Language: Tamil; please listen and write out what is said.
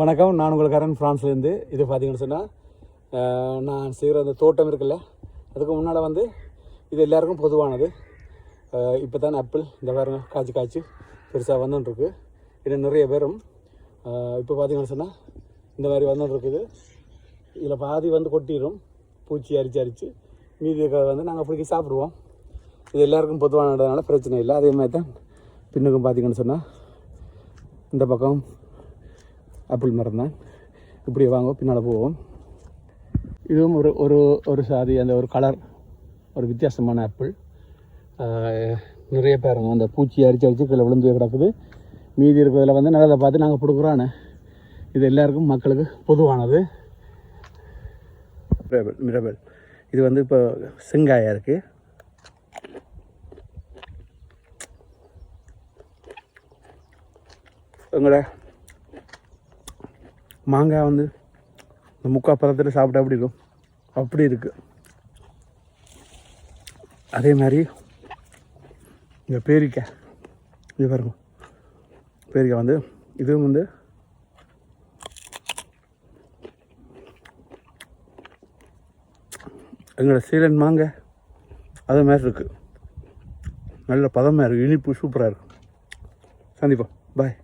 வணக்கம். நான் உங்கள் கரண் ஃப்ரான்ஸ்லேருந்து இது பார்த்தீங்கன்னு சொன்னால் நான் செய்கிற அந்த தோட்டம் இருக்குல்ல அதுக்கு முன்னால் வந்து இது எல்லாருக்கும் பொதுவானது. இப்போ தான் ஆப்பிள் இந்த பாருங்க காய்ச்சி காய்ச்சி பெருசாக வந்துட்டுருக்கு இது நிறைய பேரும் இப்போ பார்த்தீங்கன்னு சொன்னால் இந்த மாதிரி வந்துட்டுருக்குது இதில் பாதி வந்து கொட்டிடும் பூச்சி அரிச்சு அரித்து மீதி இருக்கிறத வந்து நாங்கள் பிடிக்கி சாப்பிடுவோம். இது எல்லாருக்கும் பொதுவானதுனால பிரச்சனை இல்லை. அதே மாதிரி தான் பின்னுக்கும் பார்த்தீங்கன்னு சொன்னால் இந்த பக்கம் ஆப்பிள் மரம் தான். இப்படி வாங்க பின்னால் போவோம். இதுவும் ஒரு ஒரு ஒரு சாதி அந்த ஒரு கலர் ஒரு வித்தியாசமான ஆப்பிள் நிறைய பேருங்க அந்த பூச்சி அரிச்சு அரிச்சு கீழே விழுந்து கிடக்குது. மீதி இருக்கிறதுல வந்து நல்லதை பார்த்து நாங்கள் கொடுக்குறோன்னு இது எல்லாருக்கும் மக்களுக்கு பொதுவானது. மிரபல் மிரபல். இது வந்து இப்போ செங்காயாக இருக்குது எங்களோட மாங்காய் வந்து இந்த முக்கா பதத்தில் சாப்பிட்டா அப்படி இருக்கும்? அப்படி இருக்குது அதே மாதிரி இந்த பேரிக்காய். இது பாருங்க. பேரிக்காய் வந்து இதுவும் வந்து எங்களோட சீலன் மாங்க அதே மாதிரி இருக்குது நல்ல பதமாக இருக்குது இனிப்பு சூப்பராக இருக்கும் சந்திப்போம். பாய்